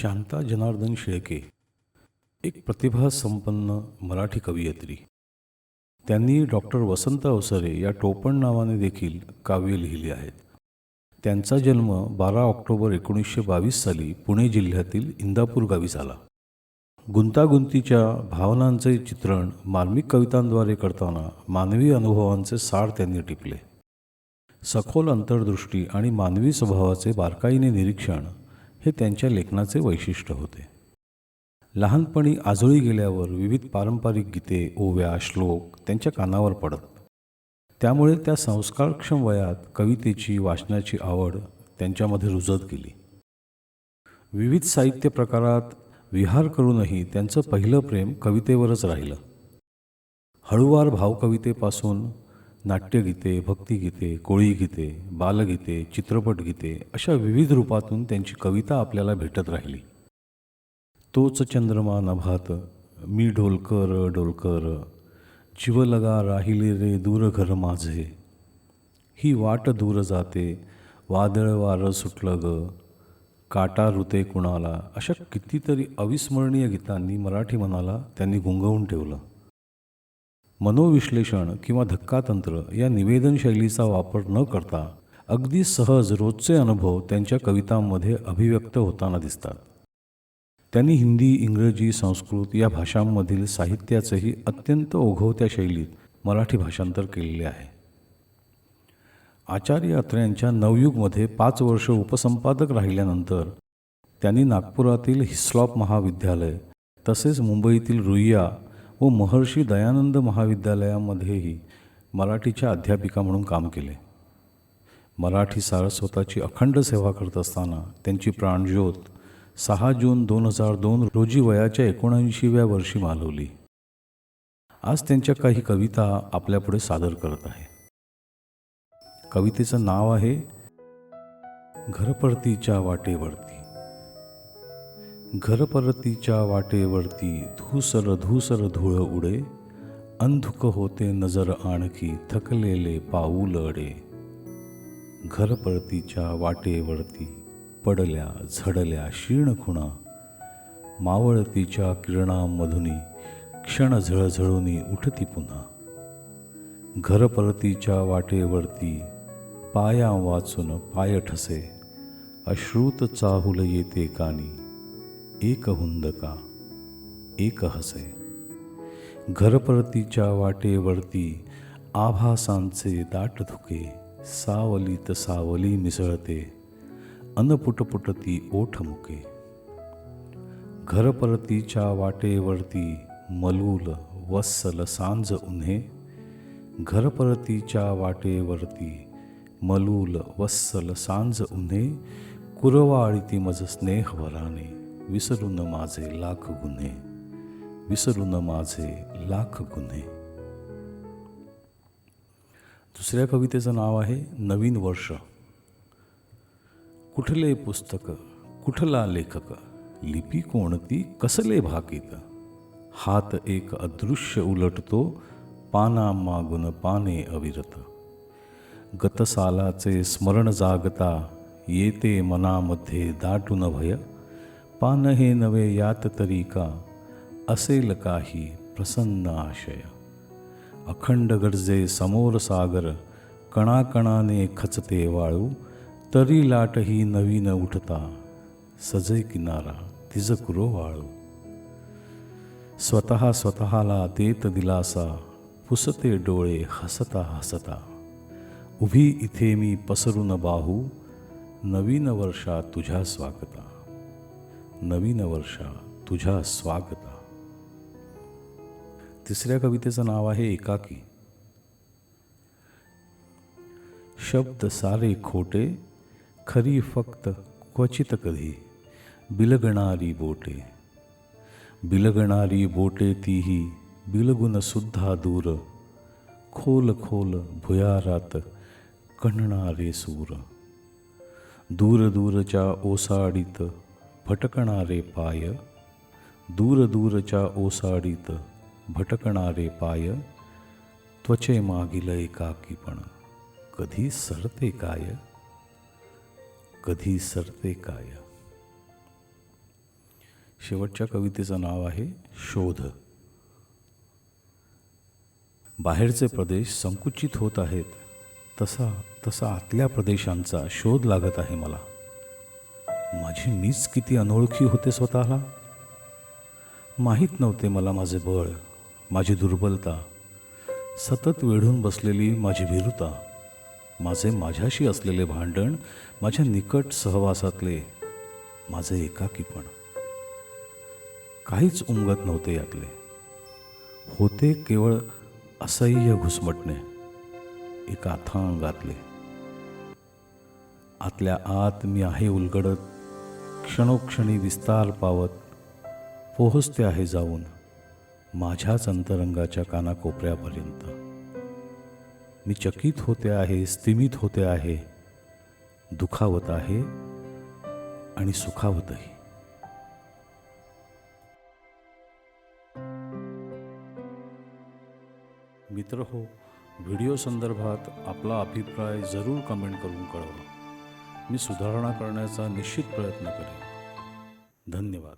शांता जनार्दन शेळके एक प्रतिभासंपन्न मराठी कवयित्री. त्यांनी डॉक्टर वसंत अवसरे या टोपण नावाने देखील काव्य लिहिली आहेत. त्यांचा जन्म बारा ऑक्टोबर एकोणीसशे बावीस साली पुणे जिल्ह्यातील इंदापूर गावी झाला. गुंतागुंतीच्या भावनांचे चित्रण मार्मिक कवितांद्वारे करताना मानवी अनुभवांचे सार त्यांनी टिपले. सखोल अंतर्दृष्टी आणि मानवी स्वभावाचे बारकाईने निरीक्षण हे त्यांच्या लेखनाचे वैशिष्ट्य होते. लहानपणी आजोळी गेल्यावर विविध पारंपरिक गीते ओव्या श्लोक त्यांच्या कानावर पडत. त्यामुळे त्या संस्कारक्षम वयात कवितेची वाचनाची आवड त्यांच्यामध्ये रुजत गेली. विविध साहित्य प्रकारात विहार करूनही त्यांचं पहिलं प्रेम कवितेवरच राहिलं. हळुवार भावकवितेपासून नाट्यगीते भक्तिगीते कोळीगीते बालगीते चित्रपटगीते अशा विविध रूपातून त्यांची कविता आपल्याला भेटत राहिली. तोच चंद्रमा नभात मी ढोलकर ढोलकर जीवलगा राहिले रे दूर घर माझे. ही वाट दूर जाते वादळ वारं सुटलं ग. काटा ऋते कुणाला? अशा कितीतरी अविस्मरणीय गीतांनी मराठी मनाला त्यांनी गुंगवून ठेवलं. मनोविश्लेषण किंवा धक्कातंत्र या निवेदन शैलीचा वापर न करता अगदी सहज रोजचे अनुभव त्यांच्या कवितांमध्ये अभिव्यक्त होताना दिसतात. त्यांनी हिंदी इंग्रजी संस्कृत या भाषांमधील साहित्याचंही अत्यंत ओघवत्या शैलीत मराठी भाषांतर केलेले आहे. आचार्य अत्र्यांच्या नवयुगमध्ये पाच वर्ष उपसंपादक राहिल्यानंतर त्यांनी नागपुरातील हिस्लॉप महाविद्यालय तसेच मुंबईतील रुईया व महर्षी दयानंद महाविद्यालयामध्येही मराठीच्या अध्यापिका म्हणून काम केले. मराठी सारस्वताची अखंड सेवा करत असताना त्यांची प्राणज्योत सहा जून दोन हजार दोन रोजी वयाच्या एकोणऐंशीव्या वर्षी मालवली. आज त्यांच्या काही कविता आपल्यापुढे सादर करत आहे. कवितेचं नाव आहे घरपरतीच्या वाटेवरती. घरपरतीच्या वाटेवरती धूसर धूसर धूळ उडे अंधुक होते नजर आणखी थकलेले पाऊल अडे. घरपरतीच्या वाटेवरती पडल्या झडल्या शीण खुणा मावळतीच्या किरणांमधुनी क्षण झळझळुनी उठती पुन्हा. घरपरतीच्या वाटेवरती पाया वाचून पाय ठसे अश्रुत चाहुल येते कानी एक हुंदका एक हसे. घरपरतीच्या वाटेवरती आभासांचे दाट धुके सावलीत सावली मिसळते अनपुटपुटती ओठ मुके. घरपरतीच्या वाटेवरती मलूल वत्सल सांज उन्हे घरपरतीच्या वाटेवरती मलूल वत्सल सांज उन्हे कुरवाळीती मज स्नेह वराने विसरून माझे लाख गुन्हे विसरून माझे लाख गुन्हे. दुसऱ्या कवितेचं नाव आहे नवीन वर्ष. कुठले पुस्तक कुठला लेखक लिपी कोणती कसले भाकीत? हात एक अदृश्य उलटतो पाना मागून पाने अविरत. गतसालाचे स्मरण जागता येते मनामध्ये दाटून भय. पान हे नवे यात तरी का असेल काही प्रसन्न आशय अखंड गरजे समोर सागर कणाकणाने खचते वाळू तरी लाटही नवीन उठता सजे किनारा तिज कुरो वाळू. स्वतः स्वतःला देत दिलासा पुसते डोळे हसता हसता. उभी इथे मी पसरून बाहू नवीन वर्षा तुझ्या स्वागता. नवीन वर्षा तुझ्या स्वागता. तिसऱ्या कवितेचं नाव आहे एकाकी. शब्द सारे खोटे खरी फक्त क्वचित कधी. बिलगणारी बोटे. बिलगणारी बोटे तीही बिलगुन सुद्धा दूर. खोल खोल भुयारात कणणारे सूर. दूर दूरच्या ओसाडीत भटकणारे पाय दूर दूरच्या ओसाडीत भटकणारे पाय त्वचे मागील एकाकीपण कधी सरते काय? कधी सरते काय? शेवटच्या कवितेचं नाव आहे शोध. बाहेरचे प्रदेश संकुचित होत आहेत. तसा तसा आतल्या प्रदेशांचा शोध लागत आहे मला. माझी मीच किती अनोळखी होते स्वतःला? माहीत नव्हते मला माझे बळ माझी दुर्बलता सतत वेढून बसलेली माझी भीरुता माझे माझ्याशी असलेले भांडण माझ्या निकट सहवासातले माझे एकाकीपण. काहीच उमगत नव्हते यातले. होते केवळ असह्य घुसमटणे एका अथांगातले. आतल्या आत मी आहे उलगडत क्षणोक्षणी विस्तार पावत पोहोचते आहे जाऊन माझ्याच अंतरंगाच्या कानाकोपऱ्यापर्यंत. मी चकित होते आहे स्तिमित होते आहे दुखावत आहे आणि सुखावतही. मित्र हो व्हिडिओ संदर्भात आपला अभिप्राय जरूर कमेंट करून कळवा. मी सुधारणा करण्याचा निश्चित प्रयत्न करेन. धन्यवाद.